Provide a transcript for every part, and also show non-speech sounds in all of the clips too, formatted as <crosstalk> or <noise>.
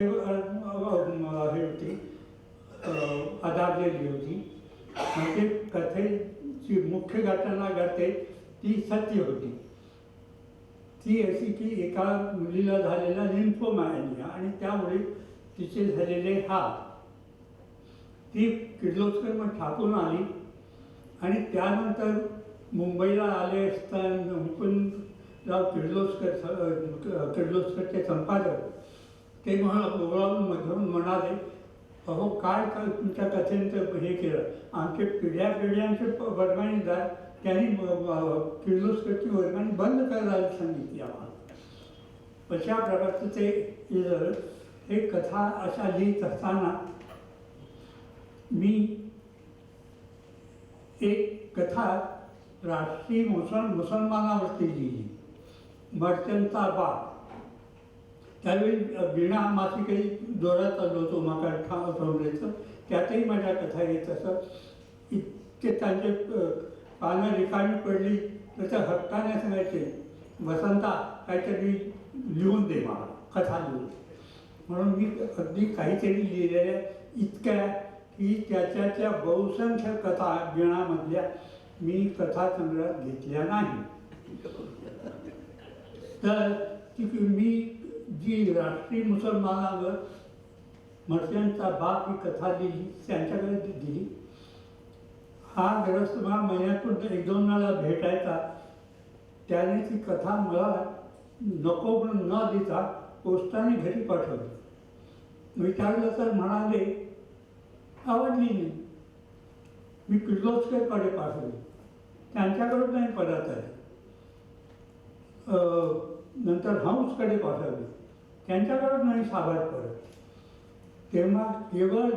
हे होती आधारलेली होती. म्हणजे कथेची मुख्य घटना घडते ती सत्य होती. ती अशी की एका मुलीला झालेला लिम्फोमायनिया आणि त्यामुळे तिचे झालेले हात. ती किर्लोस्कर मग ठाकून आली आणि त्यानंतर मुंबईला आले असताना मुकुंदराव किर्लोस्कर किर्लोस्करचे संपादक ते म्हणा ओळावून मधून म्हणाले अहो काय काय तुमच्या कथेनं हे केलं? आमचे पिढ्या पिढ्यांचे वर्गाणीदार त्यांनी किर्लोस्करची वर्गणी बंद करायला सांगितली आम्हाला. अशा प्रकारचं ते हे झालं. हे कथा अशा लिहित असताना मी एक कथा राष्ट्रीय मुसल मुसलमानावरती लिहिली. मर्चंटचा बाप त्यावेळी वीणा मासिकही जोरात चाललो होतो माकाड ठा ठोंबरेचं त्यातही माझ्या कथा येत असं इतके त्यांचे पानं रिकामी पडली तर त्या हक्काने सांगायचे वसंता काहीतरी लिहून दे मला कथा लिहून म्हणून मी अगदी काहीतरी लिहिलेल्या इतक्या की त्याच्या त्या बहुसंख्य कथा विणामधल्या मी कथा संग्रहात घेतल्या नाही. तर ती मी जी राष्ट्रीय मुसलमानावर मर्चंटचा बाप ही कथा दिली त्यांच्याकडे ती दिली. हा ग्रस्त मला महिन्यातून एक दोन वेळा भेटायचा. त्याने ती कथा मला नको म्हणून न देता पोस्टाने घरी पाठवली. विचारलं तर म्हणाले आवडली नाही. मी किर्लोस्करकडे पाठवली. त्यांच्याकडून नाही परत आहे. नंतर हंसकडे पाठवली. त्यांच्याकडून नाही साबार पडत तेव्हा केवळ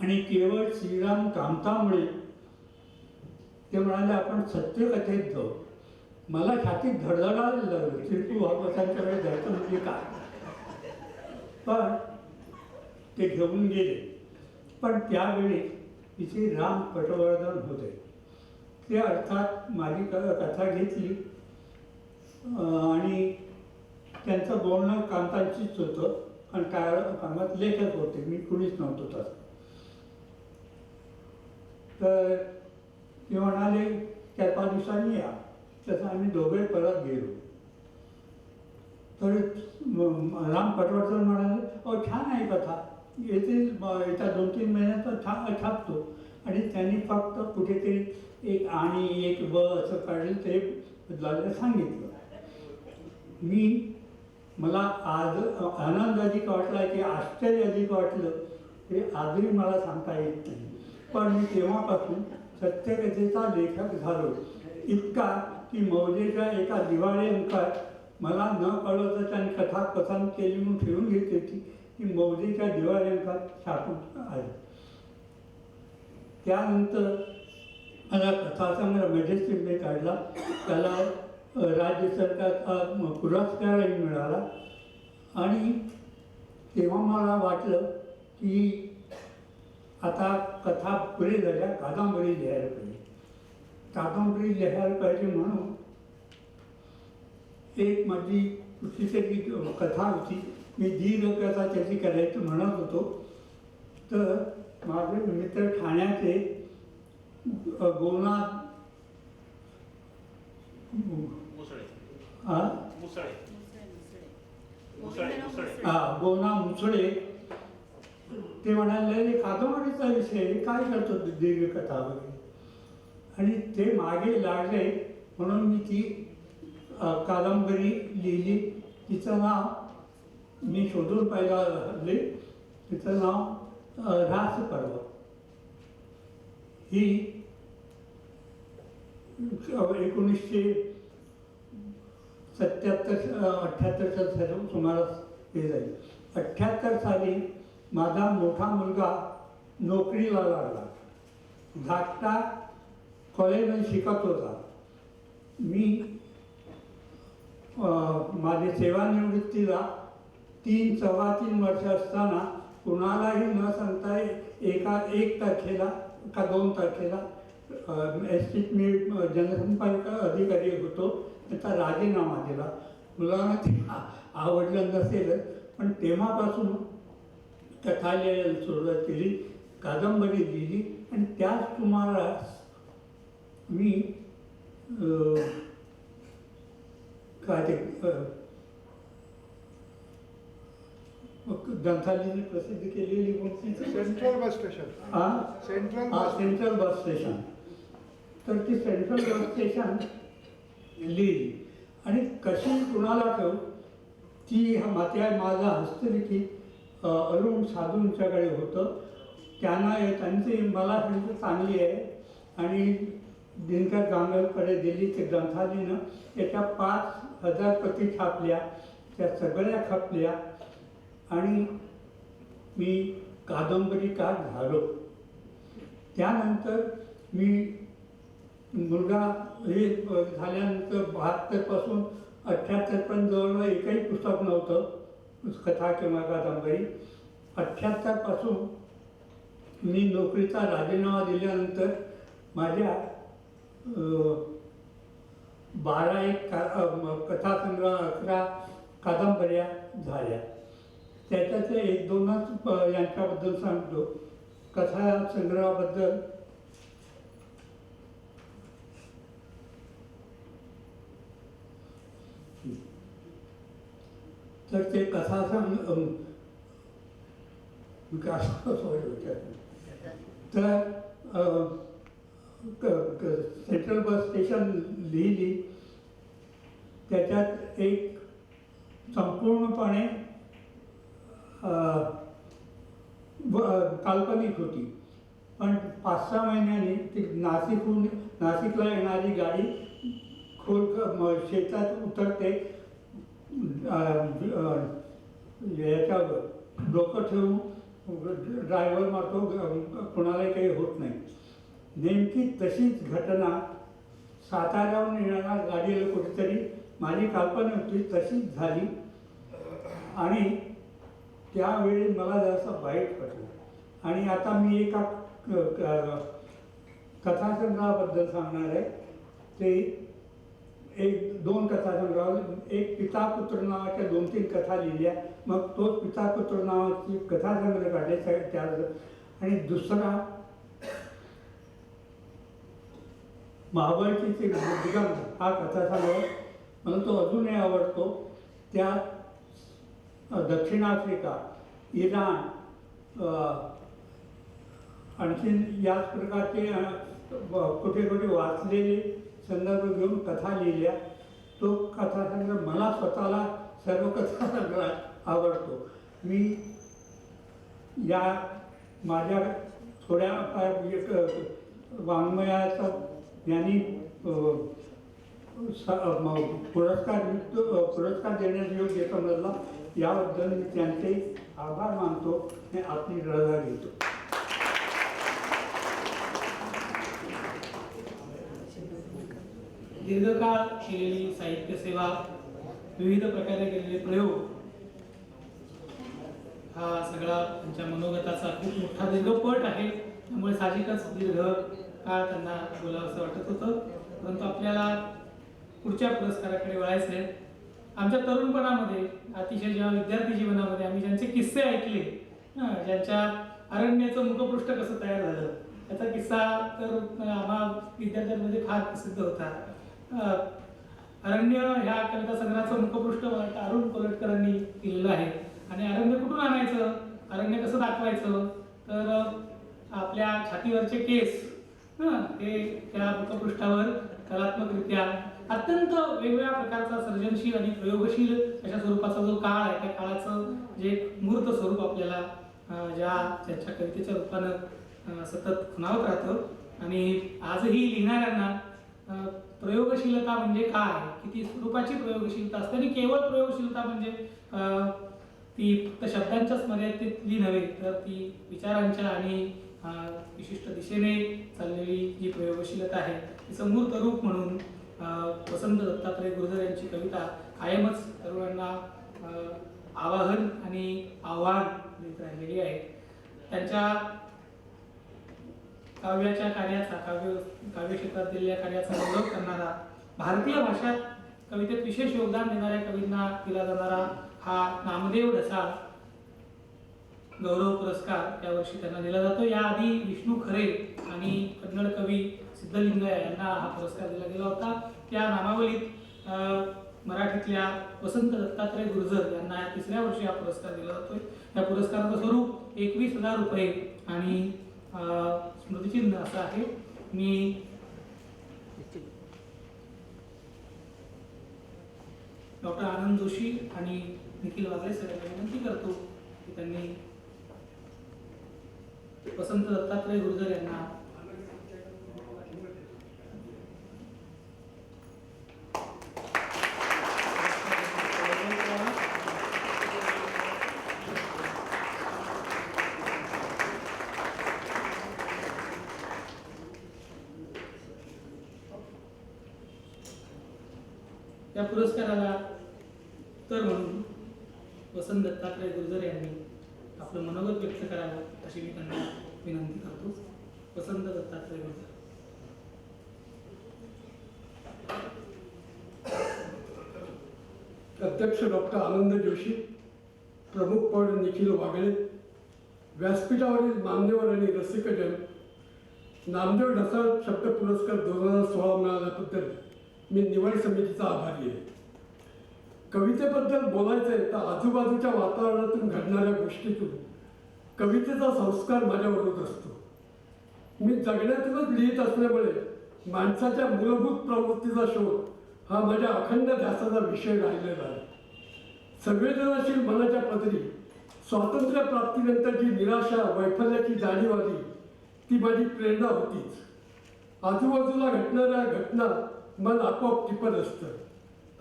आणि केवळ श्रीराम कामतामुळे ते म्हणाले आपण सत्यकथेत जाऊ. मला छातीत धडधडायला लागलं. चिरकू वापसांच्या वेळेस जायचं म्हणजे काय? पण ते घेऊन गेले. पण त्यावेळी तिथे राम पटवर्धन होते. ते अर्थात माझी क कथा घेतली. आणि त्यांचं बोलणं कांतांचीच होतं आणि काय कामात लेखक होते. मी कुणीच नव्हतो तसं. तर ते म्हणाले चार पाच दिवसांनी या. तसं आम्ही दोघे परत गेलो. तर राम पटवर्धन म्हणाले अहो छान आहे कथा. येते येत्या दोन तीन महिन्यात छा छापतो. आणि त्यांनी फक्त कुठेतरी एक आणि एक व असं काढलं ते बदलायला सांगितलं. मी मला आज आनंद अधिक वाटला की आश्चर्य अधिक वाटलं हे आजही मला सांगता येत नाही. पण मी तेव्हापासून सत्यकथेचा लेखक झालो. इतका की मौजेच्या एका दिवाळी अंकात मला न कळवत त्यांनी कथा पसंत केली म्हणून ठेवून घेतली होती की मौजेच्या दिवाळी अंकात छापून आहे. त्यानंतर मला कथासंग्रह मजेस्टिकने काढला. त्याला राज्य सरकारचा म- पुरस्कारही मिळाला. आणि तेव्हा मला वाटलं की आता कथा पुरे झाल्या कादंबरी लिहायला पाहिजे. कादंबरी लिहायला पाहिजे म्हणून एक माझी कुठली तरी कथा होती मी दीर्घकथा त्याची करायची म्हणत होतो. तर माझे मित्र ठाण्याचे गोनाथ हा मुसळे. मुसळे. मुसळे हा गोना मुसळे. ते म्हणाले "अरे, कादंबरीचा विषय काय करतो दीर्घ कथा वगैरे? आणि ते मागे लागले. म्हणून मी ती कादंबरी लिहिली. तिचं नाव मी शोधून पाहिला हल्ली तिचं नाव रास पर्व. ही एकोणीसशे सत्याहत्तर अठ्ठ्याहत्तरच्या साली सुमारास हे जाईल अठ्ठ्याहत्तर साली माझा मोठा मुलगा नोकरीला लागला. धाकटा कॉलेजमध्ये शिकत होता. मी माझी सेवानिवृत्तीला तीन सव्वा तीन वर्ष असताना कुणालाही न सांगता एका एक तारखेला का दोन तारखेला एस टीत मी जनसंपर्क अधिकारी होतो. त्याचा राजीनामा दिला. मुलांना ते आवडलं नसेल पण तेव्हापासून कथा लिहायला सुरुवात केली कादंबरी लिहिली आणि त्याच सुमारास मी काय ते ग्रंथालयाने प्रसिद्ध केलेली सेंट्रल बस स्टेशन. हा सेंट्रल हा सेंट्रल बस स्टेशन. तर ती सेंट्रल बस स्टेशन लिहिली आणि कशी कुणाला ठेव ती हा मात्या माझा हस्तलिखित अरुण साधूंच्याकडे होतं. त्यांना त्यांची मला त्यांची चांगली आहे. आणि दिनकर गांगलकडे दिली ते ग्रंथालीनं त्याच्या पाच हजार प्रती छापल्या त्या सगळ्या खपल्या. आणि मी कादंबरीकार झालो. त्यानंतर मी मुलगा हे झाल्यानंतर बहात्तरपासून अठ्ठ्याहत्तरपर्यंत जवळजवळ एकही पुस्तक नव्हतं. कथा किंवा कादंबरी. अठ्ठ्याहत्तरपासून मी नोकरीचा राजीनामा दिल्यानंतर माझ्या बारा एक का कथासंग्रह अकरा कादंबऱ्या झाल्या. त्याच्यातले एक दोनच यांच्याबद्दल सांगतो. कथा तर ते कथा सांग विकास <laughs> तर सेंट्रल बस स्टेशन लिहिली. त्याच्यात एक संपूर्णपणे अं, काल्पनिक होती. पण पाच सहा महिन्यांनी ती नाशिकहून नाशिकला येणारी गाडी खोल शेतात उतरते. याच्यावर डोकं ठेवून ड्रायव्हर मारतो कोणालाही काही होत नाही. नेमकी तशीच घटना साताऱ्याहून येणाऱ्या गाडीला कुठेतरी माझी कल्पना होती तशीच झाली. आणि त्यावेळी मला जरासा वाईट वाटलं. आणि आता मी एका क- कथासंग्रहाबद्दल सांगणार आहे. ते एक दोन कथासंग्रह एक पिता पुत्र नावाच्या दोन तीन कथा लिहिल्या मग तोच पिता पुत्र नावाची कथासंग्रह काढले त्या- आणि दुसरा महाबळची दिगंत हा कथासंग्रह मला तो अजूनही आवडतो. त्या दक्षिण आफ्रिका इराण आणखीन याच प्रकारचे कुठे कुठे वाचलेले संदर्भ घेऊन कथा लिहिल्या. तो कथासंग्रह मला स्वतःला सर्व कथासंग्रह आवडतो. मी या माझ्या थोड्या फार म्हणजे वाङ्मयाचा यांनी स- पुरस्कार पुरस्कार देण्यास योग्य समजला. याबद्दल मी त्यांचे आभार मानतो आणि आपली रजा घेतो. दीर्घकाळ केलेली साहित्य सेवा विविध प्रकारे केलेले प्रयोग हा सगळा त्यांच्या मनोगताचा खूप मोठा दीर्घपट आहे. त्यामुळे साहजिकच दीर्घ काळ त्यांना बोलावंसं वाटत होतं. परंतु आपल्याला पुढच्या पुरस्काराकडे वळायचं आहे. आमच्या तरुणपणामध्ये अतिशय जेव्हा विद्यार्थी जीवनामध्ये आम्ही ज्यांचे किस्से ऐकले ज्यांच्या अरण्याचं मुखपृष्ठ कसं तयार झालं त्याचा किस्सा तर आम्हा विद्यार्थ्यांमध्ये फार प्रसिद्ध होता. अरण्य ह्या कविता संग्रहाचं मुखपृष्ठ वाटतं अरुण कोलटकरांनी केलेलं आहे. आणि अरण्य कुठून आणायचं? अरण्य कसं दाखवायचं? तर आपल्या छातीवरचे केस हे त्या मुखपृष्ठावर कलात्मकरित्या अत्यंत वेगवेगळ्या प्रकारचा सर्जनशील आणि प्रयोगशील अशा स्वरूपाचा जो काळ आहे त्या काळाचं जे मूर्त स्वरूप आपल्याला ज्या त्यांच्या कवितेच्या रूपानं सतत खुणावत राहतं. आणि आजही लिहिणाऱ्यांना प्रयोगशीलता म्हणजे काय? किती स्वरूपाची प्रयोगशीलता असते आणि केवळ प्रयोगशीलता म्हणजे ती फक्त शब्दांच्याच मर्यादेतली नव्हे तर ती विचारांच्या आणि विशिष्ट दिशेने चाललेली जी प्रयोगशीलता आहे. तिचं मूर्त रूप म्हणून वसंत दत्तात्रय गुरुधर यांची कविता कायमच तरुणांना आवाहन आणि आव्हान देत राहिलेली आहे. त्यांच्या काव्याच्या कार्याचा काव्य काव्य क्षेत्रात दिलेल्या कार्याचा गौरव करणारा भारतीय भाषात कवितेत विशेष योगदान देणाऱ्या कवींना दिला जाणारा हा नामदेव ढसाळ गौरव पुरस्कार यावर्षी त्यांना दिला जातो. याआधी विष्णू खरे आणि कन्नड कवी सिद्धलिंगया यांना हा पुरस्कार दिला गेला होता. त्या नामावलीत मराठीतल्या वसंत दत्तात्रय गुर्जर यांना तिसऱ्या वर्षी हा पुरस्कार दिला जातोय. या पुरस्काराचं स्वरूप एकवीस हजार रुपये आणि स्मृतिचिन्ह असं आहे. मी डॉक्टर आनंद जोशी आणि निखिल वागळे सर विनंती करतो की त्यांनी वसंत दत्तात्रय गुर्जर यांना या पुरस्काराला तर म्हणून वसंत दत्तात्रय गुर्जर यांनी आपलं मनोगत व्यक्त करावं अशी मी त्यांना विनंती करतो. वसंत दत्तात्रय गुर्जर. अध्यक्ष डॉक्टर आनंद जोशी प्रमुख पण निखिल वागळे व्यासपीठावरील मान्यवर आणि रसिकजन नामदेव ढसाळ शब्द पुरस्कार दोन हजार सोळा मिळाल्याबद्दल मी निवड समितीचा आभारी आहे. कवितेबद्दल बोलायचं आहे तर आजूबाजूच्या वातावरणातून घडणाऱ्या गोष्टीतून. कवितेचा संस्कार माझ्यावर होत असतो. मी जगण्यातूनच लिहित असल्यामुळे माणसाच्या मूलभूत प्रवृत्तीचा शोध हा माझ्या अखंड ध्यासाचा विषय राहिलेला आहे. संवेदनाशील मनाच्या पदरी स्वातंत्र्य प्राप्तीनंतर जी निराशा वैफल्याची जाणीव आली ती माझी प्रेरणा होतीच. आजूबाजूला घटणाऱ्या घटना मन आपोआप टिपत असतं.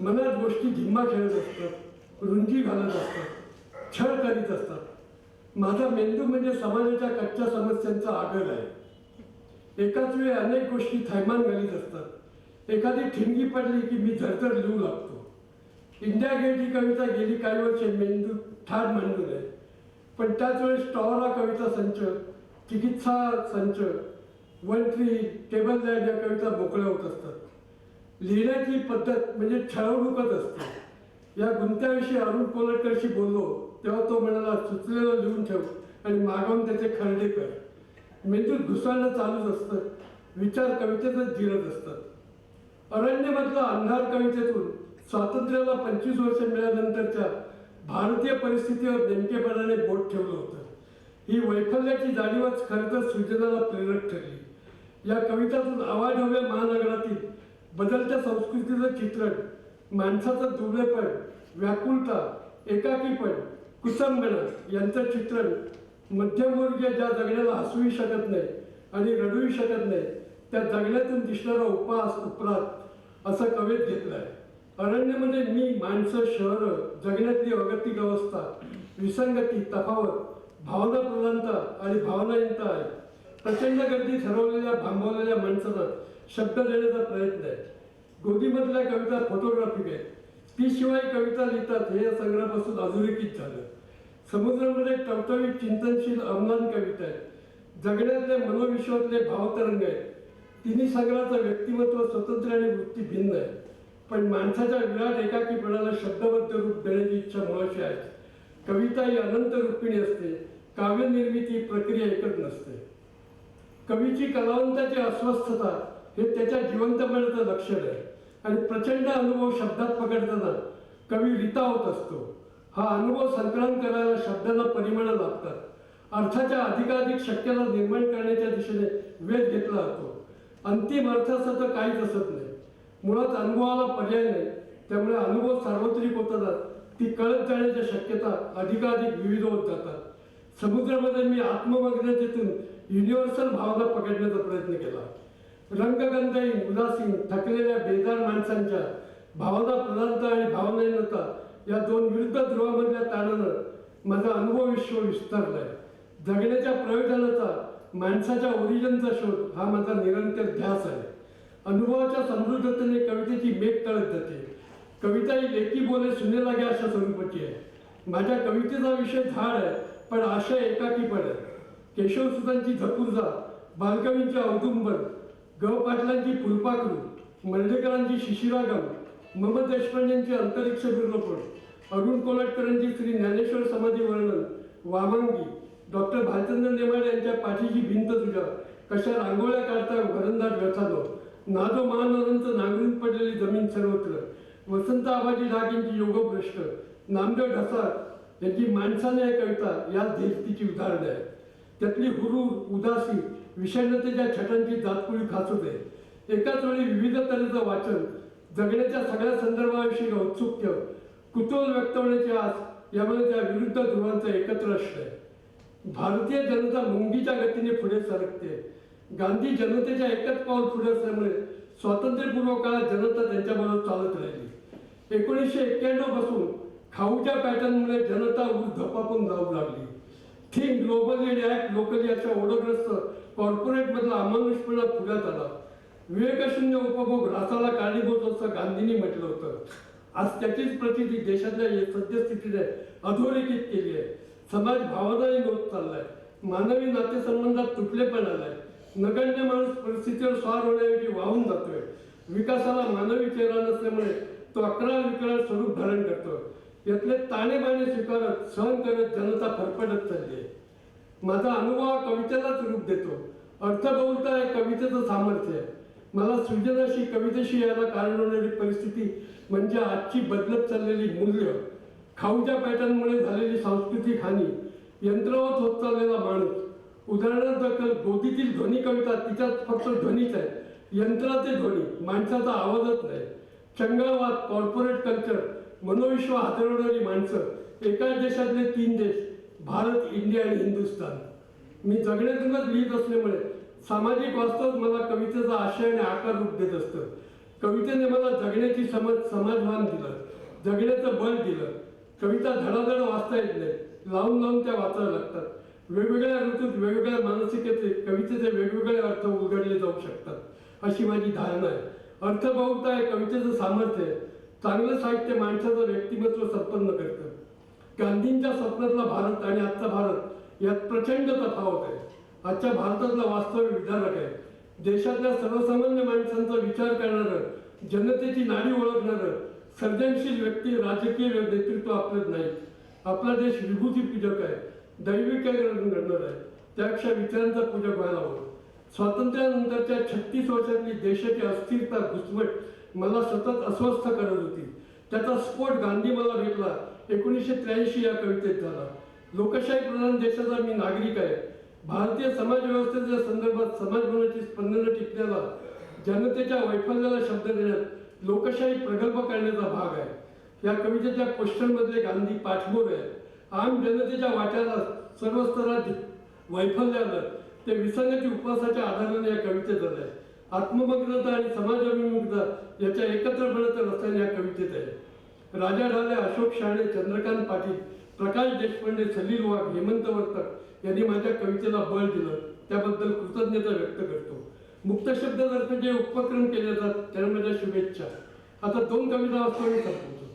मनात गोष्टी झिम्मा खेळत असतात रुंजी घालत असतात छळ करीत असतात. माझा मेंदू म्हणजे समाजाच्या कच्च्या समस्यांचा आगर आहे. एकाच वेळी अनेक गोष्टी थैमान घालीत असतात. एखादी ठिणगी पडली की मी झरझर लिहू लागतो. इंडिया गेट ही कविता गेली काही वर्षे मेंदू ठार मांडून आहे पण त्याच वेळेस टॉवर हा कविता संच चिकित्सा संच वन ट्री टेबल लँड या कविता मोकळ्या होत असतात. लिहिण्याची पद्धत म्हणजे छळवणूकच असते. या गुंत्याविषयी अरुण कोलटकरशी बोललो तेव्हा तो म्हणाला सुचलेलं लिहून ठेव आणि मागवून त्याचे खरडे कर. मेंदूत घुसळणं चालूच असतं. विचार कवितेतच जिरत असतात. अरण्यमधला अंधार कवितेतून स्वातंत्र्याला पंचवीस वर्ष मिळाल्यानंतरच्या भारतीय परिस्थितीवर नेमकेपणाने बोट ठेवलं होतं. ही वैफल्याची जाणीवच खरं तर सृजनाला प्रेरक ठरली. या कवितातून आवाढव्य महानगरातील बदलत्या संस्कृतीचं चित्रण माणसाचं दुबळेपण व्याकुलता एकाकीपण कुसंबना यांचं चित्रण मध्यमवर्गीय ज्या जगण्याला हसूही शकत नाही आणि रडूही शकत नाही त्या जगण्यातून दिसणारा उपास उपरात असं कवेत घेतलं आहे अरण्य म्हणजे मी माणसं शहरं जगण्यातली अगतिक अवस्था विसंगती तफावत भावना प्रधानता आणि भावनाहीनता आहे. प्रचंड गर्दी ठरवलेल्या भांबवलेल्या माणसाला शब्द देण्याचा प्रयत्न आहे. गोदीमधल्या कविता फोटोग्राफिक आहे ती शिवाय कविता लिहितात हे या संग्रहापासून अधोरेखित झालं. समुद्रामध्ये टवटवीत चिंतनशील अवमान कविता आहेत जगण्यातले मनोविश्वातले भावतरंग आहेत. तिन्ही संग्रहाचं व्यक्तिमत्व स्वतंत्र आणि वृत्ती भिन्न आहे. पण माणसाच्या विराट एकाकीपणाला शब्दबद्ध रूप देण्याची इच्छा मुळाशी आहे. कविता ही अनंत रूपिणी असते. काव्यनिर्मिती प्रक्रिया एकच नसते. कवीची कलावंताची अस्वस्थता हे त्याच्या जिवंतपणाचं लक्षण आहे. आणि प्रचंड अनुभव शब्दात पकडताना कवी रितावत असतो. हा अनुभव संकलन करायला शब्दाला परिमाणं लागतात. अर्थाच्या अधिकाधिक शक्यता निर्माण करण्याच्या दिशेने वेध घेतला जातो. अंतिम अर्थाचं तर काहीच असत नाही. मुळात अनुभवाला पर्याय नाही. त्यामुळे अनुभव सार्वत्रिक होताना ती कळत जाण्याच्या शक्यता अधिकाधिक विविध होत जातात. समुद्रामध्ये मी आत्ममग्नतेतून युनिव्हर्सल भावना पकडण्याचा प्रयत्न केला. रंगगंधाईन उदासीन थकलेल्या बेजार माणसांच्या भावना प्रधानता आणि भावनाहीनता या दोन विरुद्ध ध्रुवामधल्या ताणानं माझा अनुभव विश्व विस्तारलाय. जगण्याच्या प्रयोजनाचा माणसाच्या ओरिजनचा शोध हा माझा निरंतर ध्यास आहे. अनुभवाच्या समृद्धतेने कवितेची मेघ तळत जाते. कविता ही लेखी बोले सुनेला घ्या अशा स्वरूपाची आहे. माझ्या कवितेचा विषय झाड आहे. पण आशय एकाकीपण. केशवसुतांची झपूर्जा बालकवींचे औदुंबर ग पाटलांची फुलपाखरू मर्डेकरांची शिशिरागम मम देशपांडेंची अंतरिक्ष बिर्लपण अरुण कोलटकरांची श्री ज्ञानेश्वर समाधी वर्णन वामांगी डॉक्टर भालचंद्र नेमाडे यांच्या पाठीची भिंत तुझ्या कशा रांगोळ्या काढता घरंदाज व्यथानो नादो महानवरांचं नांगरून पडलेली जमीन सर्वत्र वसंत आबाजी डाग यांची योगभ्रष्ट नामदेव ढसाळ त्यांची माणसाने कविता या देशतीची उदाहरण आहे. त्यातली हुरूर उदासी विषण्णतेच्या छटांची जातकुळी खासत आहे एकाच वेळी विविध तऱ्हेचं वाचन जगण्याच्या सगळ्या संदर्भाविषयी औत्सुक्य कुतूहल व्यक्त होण्याची आस यामध्ये त्या विरुद्ध ध्रुवांचं एकत्र असणं आहे. भारतीय जनता मुंगीच्या गतीने पुढे सरकते. गांधी जनतेच्या एकच पाऊल पुढे असल्यामुळे स्वातंत्र्यपूर्व काळात जनता त्यांच्याबरोबर चालत राहिली. एकोणीसशे एक्क्याण्णवपासून खाऊच्या पॅटर्नमुळे जनता ऊर जाऊ लागली. थिंक ग्लोबल आणि ॲक्ट लोकल याच्या ओढग्रस्त कॉर्पोरेटमधला अमानुषपणा पुण्यात आला. विवेकशून्य उपभोग रासाला कारणीभूत असं गांधींनी म्हटलं होतं. आज त्याचीच प्रतिती देशातल्या सद्यस्थितीने अधोरेखित केली आहे. समाज भावनाही होत चाललाय. मानवी नातेसंबंधात तुटलेपण आलाय. नगण्य माणूस परिस्थितीवर स्वार होण्याऐवजी वाहून जातोय. विकासाला मानवी चेहरा नसल्यामुळे तो अकरा विकराळ स्वरूप धारण करतो यातले ताणेबाणे स्वीकारत सहन करत जनता फरफडत चालली आहे माझा अनुभव हा कवितेलाच रूप देतो. अर्थबहुलता हे कवितेचं सामर्थ्य आहे. मला सृजनाशी कवितेशी यायला कारण होणारी परिस्थिती म्हणजे आजची बदलत चाललेली मूल्य. खाऊच्या पॅटर्नमुळे झालेली सांस्कृतिक हानी यंत्रवत होत चाललेला माणूस. उदाहरणार्थ गोदीतील ध्वनी कविता तिच्यात फक्त ध्वनीच आहे. यंत्राचे ध्वनी माणसाचा आवाजच नाही. चंगळवाद कॉर्पोरेट कल्चर मनोविश्व हादरवणारी माणसं एकाच देशातले तीन देश भारत इंडिया आणि हिंदुस्थान मी जगण्यातूनच लिहित असल्यामुळे सामाजिक वास्तव मला कवितेचा आशय आणि आकार रूप देत असतं. कवितेने मला जगण्याची समज समाजभान दिलं जगण्याचं बळ दिलं. कविता धडाधड वाचता येत नाही लावून लावून त्या वाचायला लागतात. वेगवेगळ्या ऋतूत वेगवेगळ्या मानसिकतेचे कवितेचे वेगवेगळे अर्थ उलगडले जाऊ शकतात अशी माझी धारणा आहे. अर्थबहुलता हे कवितेचं सामर्थ्य आहे. चांगलं साहित्य माणसाचं व्यक्तिमत्व संपन्न करतं. गांधींच्या स्वप्नातला भारत आणि आजचा भारत यात प्रचंड तफावत आहे. आजच्या भारतातला वास्तव विधारक आहे. देशातल्या सर्वसामान्य माणसांचा विचार करणारं जनतेची नाडी ओळखणारं सर्जनशील व्यक्ती राजकीय नेतृत्व आपल्यात नाही आपला देश विभूती पूजक आहे. दैविकीकरण घडणार आहे. त्यापेक्षा विचारांचा पूजक व्हायला हवं. स्वातंत्र्यानंतरच्या छत्तीस वर्षातली देशाची अस्थिरता घुसमट मला सतत अस्वस्थ करत होती. त्याचा स्फोट गांधी मला भेटला एकोणीसशे त्र्याऐंशी या कवितेत झाला. लोकशाही प्रधान देशाचा मी नागरिक आहे. भारतीय समाज व्यवस्थेच्या संदर्भात समाजभवनाची स्पंदनं टिपण्याला जनतेच्या वैफल्याला शब्द देण्यात लोकशाही प्रगल्भ करण्याचा भाग आहे. या कवितेच्या पोस्टरमधले गांधी पाठबोध आहे आम जनतेच्या वाट्याला सर्व स्तरात वैफल्यानं ते विसंगती उपवासाच्या आधाराने या कवितेत आलंय आत्ममग्नता आणि समाजाभिमुखता याच्या एकत्रपणाचं रसायन या कवितेत आहे. राजा ढाले अशोक शहाणे चंद्रकांत पाटील प्रकाश देशपांडे सलील वाघ हेमंत वर्तक यांनी माझ्या कवितेला बळ दिलं. त्याबद्दल कृतज्ञता व्यक्त करतो. मुक्त शब्दातर्फे जे उपक्रम केले जातात त्यांना माझ्या शुभेच्छा. आता दोन कविता वाचतो आणि संपवतो.